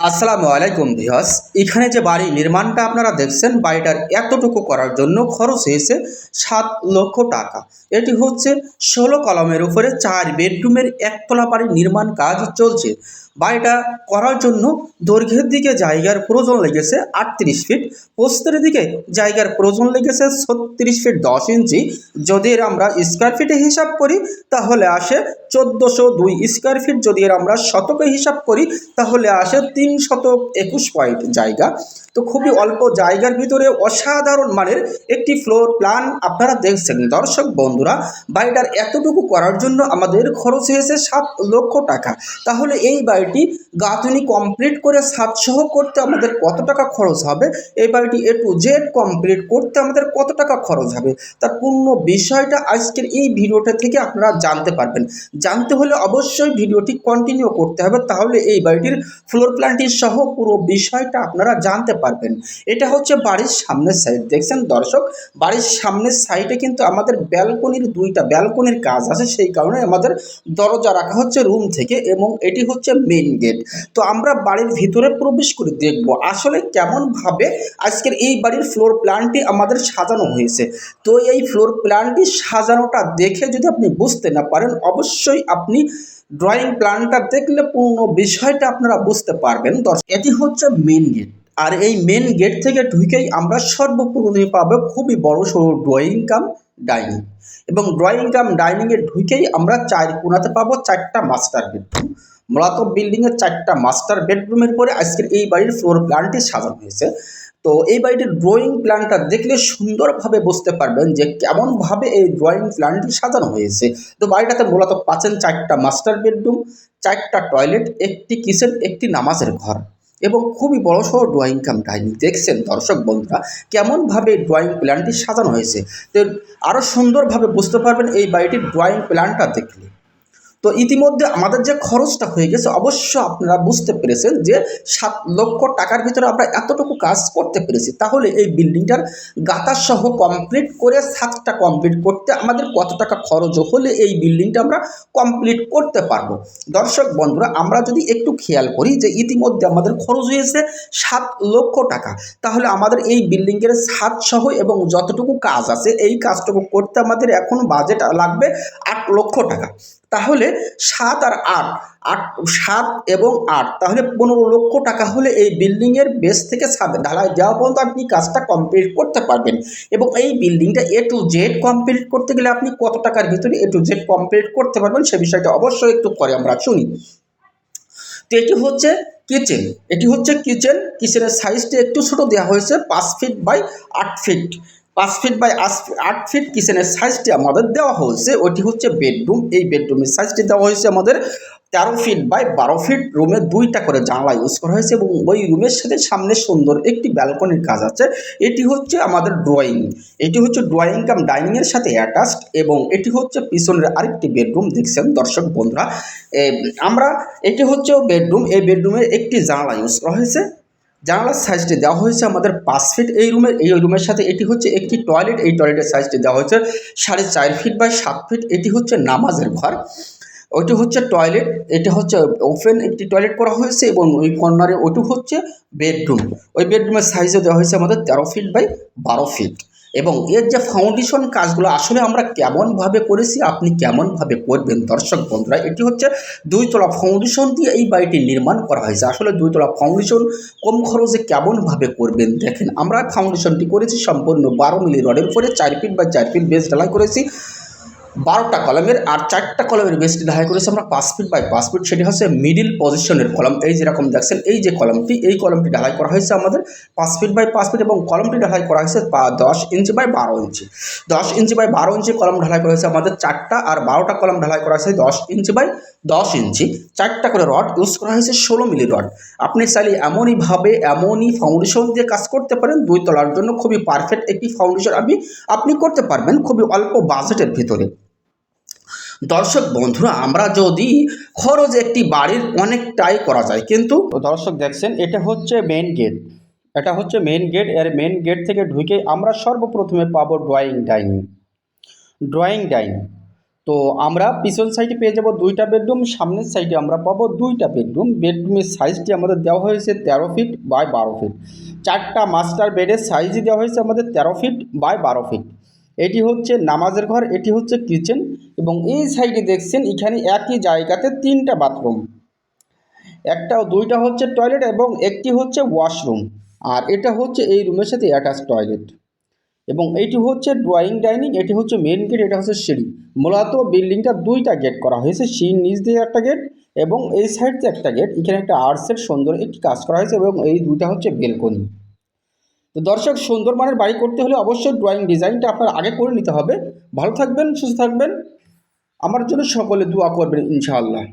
আসসালামু আলাইকুম বিহাস এখানে যে বাড়ি নির্মাণটা আপনারা দেখছেন, বাড়িটার এতটুকু করার জন্য খরচ হয়েছে সাত লক্ষ টাকা। এটি হচ্ছে ষোলো কলমের উপরে চার বেডরুমের একতলা বাড়ির নির্মাণ কাজ চলছে। বাড়িটা করার জন্য দৈর্ঘ্যের দিকে জায়গার প্রয়োজন লেগেছে আটত্রিশ ফিট প্রস্তের দিকে জায়গার প্রয়োজন লেগেছে ছত্রিশ ফিট দশ ইঞ্চি। যদি এর আমরা স্কোয়ার ফিটে হিসাব করি, তাহলে আসে চোদ্দোশো দুই স্কোয়ার ফিট যদি এর আমরা শতকে হিসাব করি, তাহলে আসে তিন শতক একুশ পয়েন্ট জায়গা। তো খুবই অল্প জায়গার ভিতরে অসাধারণ মানের একটি ফ্লোর প্ল্যান আপনারা দেখছেন। দর্শক, বন্ধুরা বাড়িটার এতটুকু করার জন্য আমাদের খরচ হয়েছে সাত লক্ষ টাকা। তাহলে এই বাড়িটি গাঁথনি কমপ্লিট করে সাতসহ করতে আমাদের কত টাকা খরচ হবে? এই বাড়িটি এ টু জেড কমপ্লিট করতে আমাদের কত টাকা খরচ হবে? তার পূর্ণ বিষয়টা আজকের এই ভিডিওটা থেকে আপনারা জানতে পারবেন। জানতে হলে অবশ্যই ভিডিওটি কন্টিনিউ করতে হবে, তাহলে এই বাড়িটির ফ্লোর প্ল্যানটি সহ পুরো বিষয়টা আপনারা জানতে পারবেন। এটা হচ্ছে বাড়ির সামনের সাইড দেখছেন দর্শক? বাড়ির সামনের সাইডে কিন্তু আমাদের ব্যালকনির দুইটা ব্যালকনির কাজ আছে, সেই কারণে আমাদের দরজা রাখা হচ্ছে রুম থেকে এবং এটি হচ্ছে মেইন গেট তো আমরা বাড়ির ভিতরে প্রবেশ করে দেখব আসলে কেমনভাবে আজকের এই বাড়ির ফ্লোর প্ল্যানটি আমাদের সাজানো হয়েছে। তো এই ফ্লোর প্ল্যানটি সাজানোটা দেখে যদি আপনি বুঝতে না পারেন, অবশ্যই আপনি ড্রয়িং প্ল্যানটা দেখলে পূর্ণ বিষয়টা আপনারা বুঝতে পারবেন। দর্শক এটি হচ্ছে মেন গেট আর এই মেন গেট থেকে ঢুকেই আমরা সর্বপ্রথমে পাবো খুবই বড় সড়ো ড্রয়িং কাম ডাইনিং এবং ড্রয়িং কাম ডাইনিংয়ে ঢুকেই আমরা চার কোনাতে পাবো চারটা মাস্টার বেডরুম মূলত বিল্ডিংয়ের চারটা মাস্টার বেডরুমের পরে আজকের এই বাড়ির ফ্লোর প্ল্যানটি সাজানো হয়েছে। তো এই বাড়িটির ড্রয়িং প্ল্যানটা দেখলে সুন্দরভাবে বুঝতে পারবেন যে কেমনভাবে এই ড্রয়িং প্ল্যানটি সাজানো হয়েছে। তো বাড়িটাতে মূলত পাচ্ছেন চারটা মাস্টার বেডরুম চারটা টয়লেট একটি কিচেন একটি নামাজের ঘর এবং খুবই বড় সড়ো ড্রয়িং কাম ডাইনিং দেখছেন দর্শক বন্ধুরা, কেমনভাবে ড্রয়িং প্ল্যানটি সাজানো হয়েছে। তো আরও সুন্দরভাবে বুঝতে পারবেন এই বাড়িটির ড্রয়িং প্ল্যানটা দেখলে। তো ইতিমধ্যে আমাদের যে খরচটা হয়ে গেছে, অবশ্য আপনারা বুঝতে পেরেছেন যে সাত লক্ষ টাকার ভিতরে আমরা এতটুকু কাজ করতে পেরেছি। তাহলে এই বিল্ডিংটার গাতাসহ কমপ্লিট করে সাতটা কমপ্লিট করতে আমাদের কত টাকা খরচ হলে এই বিল্ডিংটা আমরা কমপ্লিট করতে পারব? দর্শক বন্ধুরা, আমরা যদি একটু খেয়াল করি যে ইতিমধ্যে আমাদের খরচ হয়েছে সাত লক্ষ টাকা। তাহলে আমাদের এই বিল্ডিংয়ের ছাদ সহ এবং যতটুকু কাজ আছে, এই কাজটুকু করতে আমাদের এখন বাজেট লাগবে আট লক্ষ টাকা। তাহলে সাত আর আট আট, সাত এবং আট, তাহলে পনেরো লক্ষ টাকা হলে এই বিল্ডিংয়ের বেস থেকে ছাদ ঢালাই দেওয়া পর্যন্ত আপনি কাজটা কমপ্লিট করতে পারবেন। এবং এই বিল্ডিংটা এ টু জেড কমপ্লিট করতে গেলে আপনি কত টাকার ভিতরে এ টু জেড কমপ্লিট করতে পারবেন সে বিষয়টা অবশ্যই একটু পরে আমরা শুনি। তো এটি হচ্ছে কিচেন এটি হচ্ছে কিচেন কিচেনের সাইজটি একটু ছোটো দেওয়া হয়েছে, পাঁচ ফিট বাই আট ফিট পাঁচ ফিট বাই আট ফিট কিচেনের সাইজটি আমাদের দেওয়া হয়েছে। ওইটি হচ্ছে বেডরুম এই বেডরুমের সাইজটি দেওয়া হয়েছে আমাদের তেরো ফিট বাই বারো ফিট রুমে দুইটা করে জানলা ইউজ করা হয়েছে এবং ওই রুমের সাথে সামনে সুন্দর একটি ব্যালকনির কাজ আছে। এটি হচ্ছে আমাদের ড্রয়িং এটি হচ্ছে ড্রয়িং কাম ডাইনিংয়ের সাথে অ্যাটাচড এবং এটি হচ্ছে পিছনের আরেকটি বেডরুম দেখছেন দর্শক বন্ধুরা। আমরা, এটি হচ্ছে বেডরুম এই বেডরুমের একটি জানলা ইউজ করা হয়েছে। জানালার সাইজটি দেওয়া হয়েছে আমাদের পাঁচ ফিট এই রুমের এই রুমের সাথে এটি হচ্ছে একটি টয়লেট এই টয়লেটের সাইজটি দেওয়া হয়েছে সাড়ে চার ফিট বাই সাত ফিট এটি হচ্ছে নামাজের ঘর। ওইটি হচ্ছে টয়লেট এটা হচ্ছে ওপেন একটি টয়লেট করা হয়েছে এবং ওই কর্নারে ওইটু হচ্ছে বেডরুম ওই বেডরুমের সাইজও দেওয়া হয়েছে আমাদের তেরো ফিট বাই বারো ফিট এবং এর যে ফাউন্ডেশন কাজগুলো, আসলে আমরা কেমনভাবে করেছি, আপনি কেমনভাবে করবেন? দর্শক বন্ধুরা, এটি হচ্ছে দুইতলা ফাউন্ডেশন দিয়ে এই বাড়িটি নির্মাণ করা হয়েছে। আসলে দুইতলা ফাউন্ডেশন কম খরচে কেমনভাবে করবেন? দেখেন, আমরা ফাউন্ডেশনটি করেছি সম্পূর্ণ বারো মিলি রডের উপরে চার ফিট বা চার ফিট বেস ঢালাই করেছি। বারোটা কলমের আর চারটা কলমের বেসটি ঢালাই করেছি আমরা পাঁচ ফিট বাই পাঁচ ফিট সেটি হচ্ছে মিডিল পজিশনের কলম। এই যেরকম দেখছেন, এই যে কলমটি, এই কলমটি ঢালাই করা হয়েছে আমাদের পাঁচ ফিট বাই পাঁচ ফিট এবং কলমটি ঢালাই করা হয়েছে দশ ইঞ্চি বাই বারো ইঞ্চি দশ ইঞ্চি বাই বারো ইঞ্চি কলম ঢালাই করা হয়েছে আমাদের চারটা আর বারোটা কলম ঢালাই করা হয়েছে দশ ইঞ্চি বাই দশ ইঞ্চি চারটা করে রড ইউজ করা হয়েছে ষোলো মিলি রড আপনি চাইলে এমনইভাবে এমনই ফাউন্ডেশন দিয়ে কাজ করতে পারেন, দুই তলার জন্য খুবই পারফেক্ট একটি ফাউন্ডেশন আপনি আপনি করতে পারবেন খুবই অল্প বাজেটের ভিতরে। দর্শক বন্ধুরা, আমরা যদি খরচ একটি বাড়ির অনেকটাই করা যায়, কিন্তু দর্শক দেখছেন, এটা হচ্ছে মেন গেট এটা হচ্ছে মেন গেটের মেন গেট থেকে ঢুকে আমরা সর্বপ্রথমে পাবো ড্রয়িং ডাইনিং ড্রয়িং ডাইনিং তো আমরা পিছন সাইডে পেয়ে যাব দুইটা বেডরুম সামনের সাইডে আমরা পাবো দুইটা বেডরুম বেডরুমের সাইজটি আমাদের দেওয়া হয়েছে তেরো ফিট বাই বারো ফিট চারটা মাস্টার বেডের সাইজই দেওয়া হয়েছে আমাদের তেরো ফিট বাই বারো ফিট এটি হচ্ছে নামাজের ঘর, এটি হচ্ছে কিচেন এবং এই সাইডে দেখছেন এখানে একই জায়গাতে তিনটা বাথরুম একটা দুইটা হচ্ছে টয়লেট এবং একটি হচ্ছে ওয়াশরুম আর এটা হচ্ছে এই রুমের সাথে অ্যাটাচ টয়লেট এবং এইটি হচ্ছে ড্রয়িং ডাইনিং এটি হচ্ছে মেন গেট এটা হচ্ছে সিঁড়ি। মূলত বিল্ডিংটা দুইটা গেট করা হয়েছে, সিঁড়ির নিচ দিয়ে একটা গেট এবং এই সাইড দিয়ে একটা গেট এখানে একটা আর্টসের সুন্দর একটি কাজ করা হয়েছে এবং এই দুইটা হচ্ছে বেলকনি তো দর্শক সুন্দর মানের বাড়ি করতে হলে অবশ্যই ড্রয়িং ডিজাইনটা আপনার আগে করে নিতে হবে। ভালো থাকবেন, সুস্থ থাকবেন। আমার জন্য সকলে দোয়া করবেন, ইনশাআল্লাহ।